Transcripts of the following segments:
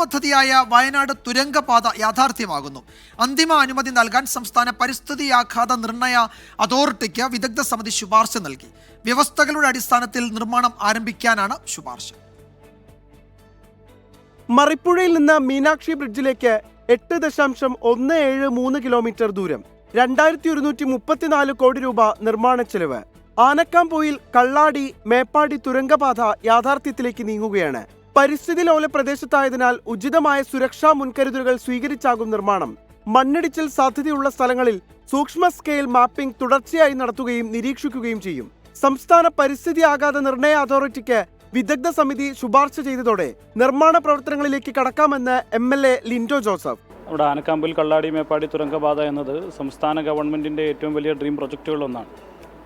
പദ്ധതിയായ വയനാട് തുരങ്കപാത യാഥാർത്ഥ്യമാകുന്നു. അന്തിമ അനുമതി നൽകാൻ സംസ്ഥാന പരിസ്ഥിതി ആഘാത നിർണയ അതോറിറ്റിക്ക് വിദഗ്ധ സമിതി ശുപാർശ നൽകി. വ്യവസ്ഥകളുടെ അടിസ്ഥാനത്തിൽ നിർമ്മാണം ആരംഭിക്കാനാണ് ശുപാർശ. മറിപ്പുഴയിൽ നിന്ന് മീനാക്ഷി ബ്രിഡ്ജിലേക്ക് എട്ട് ദശാംശം ഒന്ന് ഏഴ് മൂന്ന് കിലോമീറ്റർ ദൂരം രണ്ടായിരത്തി ഒരുന്നൂറ്റി മുപ്പത്തിനാല് കോടി രൂപ നിർമ്മാണ ചെലവ്. ആനക്കാംപോയിൽ കള്ളാടി മേപ്പാടി തുരങ്കപാത യാഥാർത്ഥ്യത്തിലേക്ക് നീങ്ങുകയാണ്. പരിസ്ഥിതി ലോല പ്രദേശത്തായതിനാൽ ഉചിതമായ സുരക്ഷാ മുൻകരുതലുകൾ സ്വീകരിച്ചാകും നിർമ്മാണം. മണ്ണിടിച്ചിൽ സാധ്യതയുള്ള സ്ഥലങ്ങളിൽ സൂക്ഷ്മ സ്കെയിൽ മാപ്പിംഗ് തുടർച്ചയായി നടത്തുകയും നിരീക്ഷിക്കുകയും ചെയ്യും. സംസ്ഥാന പരിസ്ഥിതി ആഘാത നിർണയ അതോറിറ്റിക്ക് വിദഗ്ധ സമിതി ശുപാർശ ചെയ്തതോടെ നിർമ്മാണ പ്രവർത്തനങ്ങളിലേക്ക് കടക്കാമെന്ന് M L A Linto Joseph. നമ്മുടെ ആനക്കാമ്പിൽ കള്ളാടി മേപ്പാടി തുരങ്കപാത എന്നത് സംസ്ഥാന ഗവൺമെന്റിന്റെ ഏറ്റവും വലിയ ഡ്രീം പ്രൊജക്റ്റുകളിലൊന്നാണ്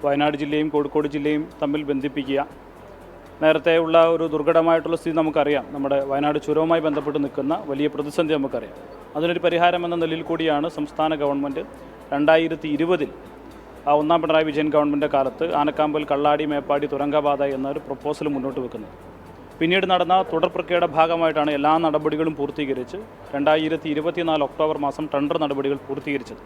വയനാട് ജില്ലയും കോഴിക്കോട് ജില്ലയും തമ്മിൽ ബന്ധിപ്പിക്കുക നേരത്തെ ഉള്ള ഒരു ദുർഘടമായിട്ടുള്ള സ്ഥിതി നമുക്കറിയാം. നമ്മുടെ വയനാട് ചുരവുമായി ബന്ധപ്പെട്ട് നിൽക്കുന്ന വലിയ പ്രതിസന്ധി നമുക്കറിയാം. അതിനൊരു പരിഹാരം എന്ന നിലയിൽ കൂടിയാണ് സംസ്ഥാന ഗവൺമെന്റ് രണ്ടായിരത്തി ഇരുപതിൽ ഒന്നാം പിണറായി വിജയൻ ഗവൺമെന്റ് കാലത്ത് ആനക്കാമ്പൽ കള്ളാടി മേപ്പാടി തുരങ്കപാത എന്നൊരു പ്രപ്പോസൽ മുന്നോട്ട് വെക്കുന്നത്. പിന്നീട് നടന്ന തുടർ പ്രക്രിയയുടെ ഭാഗമായിട്ടാണ് എല്ലാ നടപടികളും പൂർത്തീകരിച്ച് രണ്ടായിരത്തി ഇരുപത്തിനാല് ഒക്ടോബർ മാസം ടെൻഡർ നടപടികൾ പൂർത്തീകരിച്ചത്.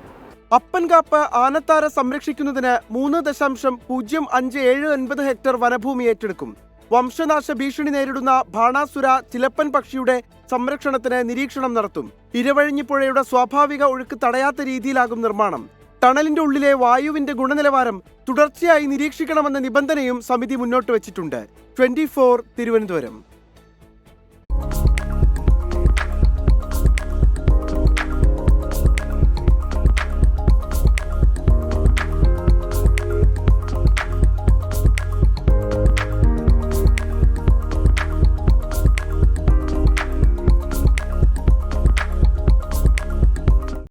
അപ്പൻകാപ്പ് ആനത്താര സംരക്ഷിക്കുന്നതിന് മൂന്ന് ദശാംശം പൂജ്യം അഞ്ച് ഏഴ് ഒൻപത് ഹെക്ടർ വനഭൂമി ഏറ്റെടുക്കും. വംശനാശ ഭീഷണി നേരിടുന്ന ബാണാസുര ചിലപ്പൻ പക്ഷിയുടെ സംരക്ഷണത്തിന് നിരീക്ഷണം നടത്തും. ഇരവഴിഞ്ഞിപ്പുഴയുടെ സ്വാഭാവിക ഒഴുക്ക് തടയാത്ത രീതിയിലാകും നിർമ്മാണം. ടണലിന്റെ ഉള്ളിലെ വായുവിന്റെ ഗുണനിലവാരം തുടർച്ചയായി നിരീക്ഷിക്കണമെന്ന നിബന്ധനയും സമിതി മുന്നോട്ട് വച്ചിട്ടുണ്ട്. ട്വന്റി തിരുവനന്തപുരം.